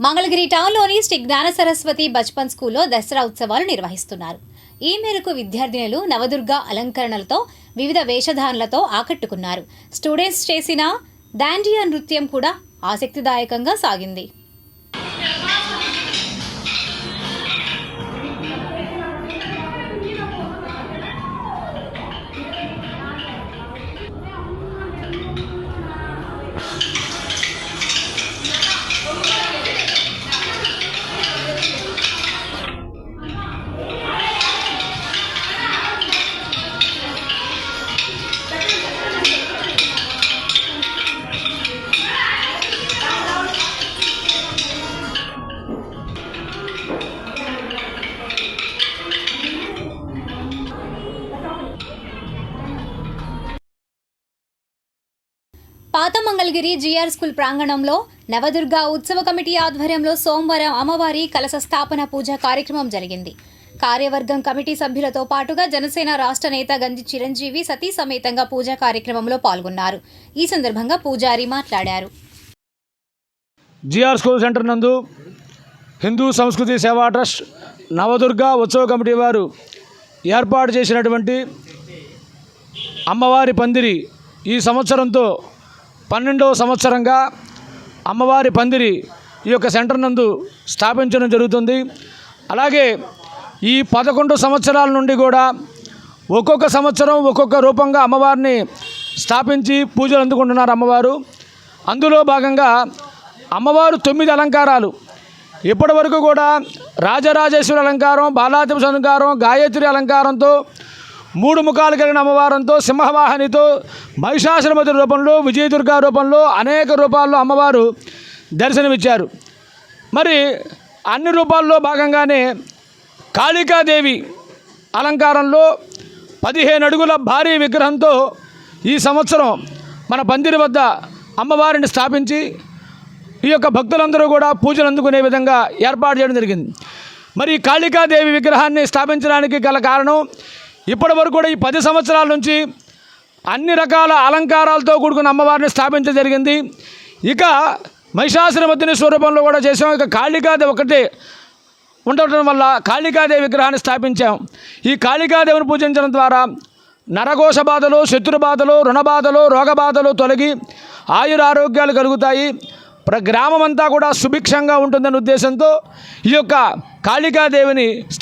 మంగళగిరి టౌన్లోని శ్రీ జ్ఞాన సరస్వతి బచ్పన్ స్కూల్లో దసరా ఉత్సవాలు నిర్వహిస్తున్నారు. ఈ మేరకు విద్యార్థినులు నవదుర్గ అలంకరణలతో వివిధ వేషధారణలతో ఆకట్టుకున్నారు. స్టూడెంట్స్ చేసిన దాండియా నృత్యం కూడా ఆసక్తిదాయకంగా సాగింది. పాత మంగళగిరి జిఆర్ స్కూల్ ప్రాంగణంలో నవదుర్గ ఉత్సవ కమిటీ ఆధ్వర్యంలో సోమవారం అమ్మవారి కలశ స్థాపన పూజ కార్యక్రమం జరిగింది. కార్యవర్గం కమిటీ సభ్యులతో పాటుగా జనసేన రాష్ట్ర నేత గంజి చిరంజీవి సతీ సమేతంగా పూజా కార్యక్రమంలో పాల్గొన్నారు. ఈ సందర్భంగా పూజారి మాట్లాడారు. జిఆర్ స్కూల్ సెంటర్ నందు హిందూ సంస్కృతి సేవా ట్రస్ట్ నవదుర్గ ఉత్సవ కమిటీ వారు ఏర్పాటు చేసినటువంటి అమ్మవారి పందిరి ఈ సంవత్సరంతో పన్నెండవ సంవత్సరంగా అమ్మవారి పందిరి ఈ యొక్క సెంటర్ నందు స్థాపించడం జరుగుతుంది. అలాగే ఈ పదకొండు సంవత్సరాల నుండి కూడా ఒక్కొక్క సంవత్సరం ఒక్కొక్క రూపంగా అమ్మవారిని స్థాపించి పూజలు అందుకుంటున్నారు అమ్మవారు. అందులో భాగంగా అమ్మవారు తొమ్మిది అలంకారాలు. ఇప్పటి వరకు కూడా రాజరాజేశ్వరి అలంకారం బాలాదేవి అలంకారం గాయత్రి అలంకారంతో మూడు ముఖాలు కలిగిన అమ్మవారంతో సింహవాహనితో మహిషాసురమతి రూపంలో విజయదుర్గా రూపంలో అనేక రూపాల్లో అమ్మవారు దర్శనమిచ్చారు. మరి అన్ని రూపాల్లో భాగంగానే కాళికాదేవి అలంకారంలో పదిహేను అడుగుల భారీ విగ్రహంతో ఈ సంవత్సరం మన పందిరి వద్ద అమ్మవారిని స్థాపించి ఈ యొక్క భక్తులందరూ కూడా పూజలు అందుకునే విధంగా ఏర్పాటు చేయడం జరిగింది. మరి కాళికాదేవి విగ్రహాన్ని స్థాపించడానికి గల కారణం ఇప్పటి వరకు కూడా ఈ పది సంవత్సరాల నుంచి అన్ని రకాల అలంకారాలతో కూడుకున్న అమ్మవారిని స్థాపించడం జరిగింది. ఇక మహిషాసురమర్దిని స్వరూపంలో కూడా చేసాం ఇక కాళికాదేవి ఒకటే ఉండటం వల్ల కాళికాదేవి విగ్రహాన్ని స్థాపించాం. ఈ కాళికాదేవిని పూజించడం ద్వారా నరఘోష బాధలు శత్రు బాధలు రుణ బాధలు రోగ బాధలు తొలగి ఆయురారోగ్యాలు కలుగుతాయి. ప్ర గ్రామం అంతా కూడా సుభిక్షంగా ఉంటుందనే ఉద్దేశంతో ఈ యొక్క కాళికాదేవిని